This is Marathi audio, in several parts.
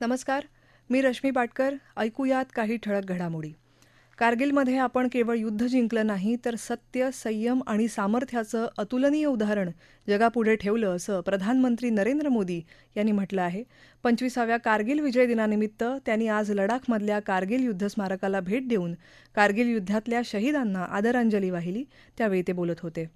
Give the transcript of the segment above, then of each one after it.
नमस्कार मी रश्मी पाटकर ऐकूयात काही ठळक घडामोडी. कारगिलमध्ये आपण केवळ युद्ध जिंकलं नाही तर सत्य संयम आणि सामर्थ्याचं अतुलनीय उदाहरण जगापुढे ठेवलं असं प्रधानमंत्री नरेंद्र मोदी यांनी म्हटलं आहे. पंचवीसाव्या कारगिल विजय दिनानिमित्त त्यांनी आज लडाखमधल्या कारगिल युद्ध स्मारकाला भेट देऊन कारगिल युद्धातल्या शहीदांना आदरांजली वाहिली त्यावेळी ते बोलत होते.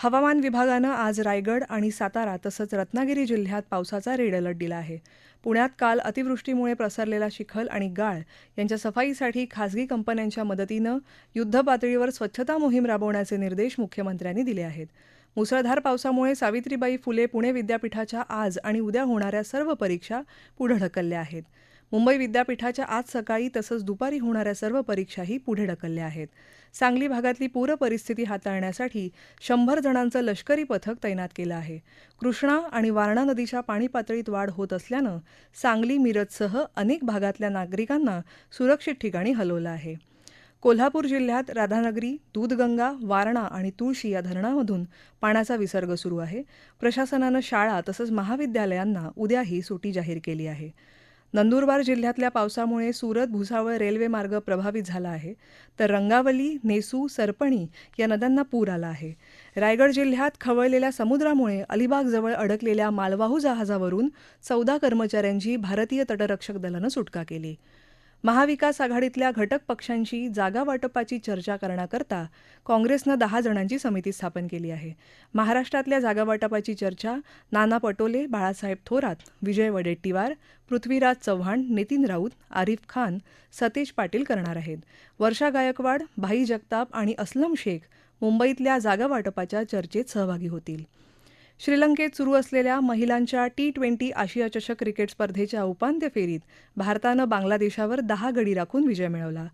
हवामान विभागानं आज रायगड आणि सातारा तसंच रत्नागिरी जिल्ह्यात पावसाचा रेड अलर्ट दिला आहे. पुण्यात काल अतिवृष्टीमुळे प्रसरलेला चिखल आणि गाळ यांच्या सफाईसाठी खासगी कंपन्यांच्या मदतीनं युद्धपातळीवर स्वच्छता मोहीम राबवण्याचे निर्देश मुख्यमंत्र्यांनी दिले आहेत. मुसळधार पावसामुळे सावित्रीबाई फुले पुणे विद्यापीठाच्या आज आणि उद्या होणाऱ्या सर्व परीक्षा पुढे ढकलल्या आहेत. मुंबई विद्यापीठाच्या आज सकाळी तसंच दुपारी होणाऱ्या सर्व परीक्षाही पुढे ढकलल्या आहेत. सांगली भागातली पूर परिस्थिती हाताळण्यासाठी शंभर जणांचं लष्करी पथक तैनात केलं आहे. कृष्णा आणि वारणा नदीच्या पाणी पातळीत वाढ होत असल्यानं सांगली मिरजसह अनेक भागातल्या नागरिकांना सुरक्षित ठिकाणी हलवलं आहे. कोल्हापूर जिल्ह्यात राधानगरी दूधगंगा वारणा आणि तुळशी या धरणामधून पाण्याचा विसर्ग सुरू आहे. प्रशासनानं शाळा तसंच महाविद्यालयांना उद्याही सुटी जाहीर केली आहे. नंदुरबार जिल्ह्यातल्या पावसामुळे सुरत भुसावळ रेल्वे मार्ग प्रभावित झाला आहे. तर रंगावली नेसू सरपणी या नद्यांना पूर आला आहे. रायगड जिल्ह्यात खवळलेल्या समुद्रामुळे अलिबागजवळ अडकलेल्या मालवाहू जहाजावरून चौदा कर्मचाऱ्यांची भारतीय तटरक्षक दलानं सुटका केली. महाविकास आघाडीतल्या घटक पक्षांशी जागा वाटपाची चर्चा करण्याकरता काँग्रेसनं दहा जणांची समिती स्थापन केली आहे. महाराष्ट्रातल्या जागा वाटपाची चर्चा नाना पटोले बाळासाहेब थोरात विजय वडेट्टीवार पृथ्वीराज चव्हाण नितीन राऊत आरिफ खान सतेज पाटील करणार आहेत. वर्षा गायकवाड भाई जगताप आणि अस्लम शेख मुंबईतल्या जागा वाटपाच्या चर्चेत सहभागी होतील. श्रीलंकेत सुरू असलेल्या महिलांच्या टी ट्वेंटी आशिया चषक क्रिकेट स्पर्धेच्या उपांत्य फेरीत भारतानं बांगलादेशावर दहा गडी राखून विजय मिळवला.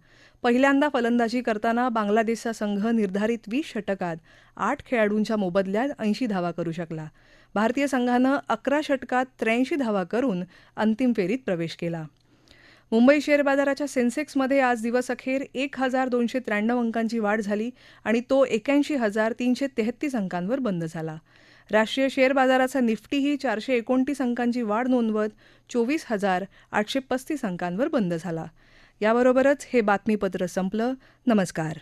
पहिल्यांदा फलंदाजी करताना बांगलादेशचा संघ निर्धारित वीस षटकात आठ खेळाडूंच्या मोबदल्यात ऐंशी धावा करू शकला. भारतीय संघानं अकरा षटकात त्र्याऐंशी धावा करून अंतिम फेरीत प्रवेश केला. मुंबई शेअर बाजाराच्या सेन्सेक्समध्ये आज दिवसअखेर एक हजार दोनशे त्र्याण्णव अंकांची वाढ झाली आणि तो एक्याऐंशी हजार तीनशे तेहतीस अंकांवर बंद झाला. राष्ट्रीय शेअर बाजाराचा निफ्टीही चारशे एकोणतीस अंकांची वाढ नोंदवत चोवीस हजार आठशे पस्तीस अंकांवर बंद झाला. याबरोबरच हे बातमीपत्र संपलं. नमस्कार.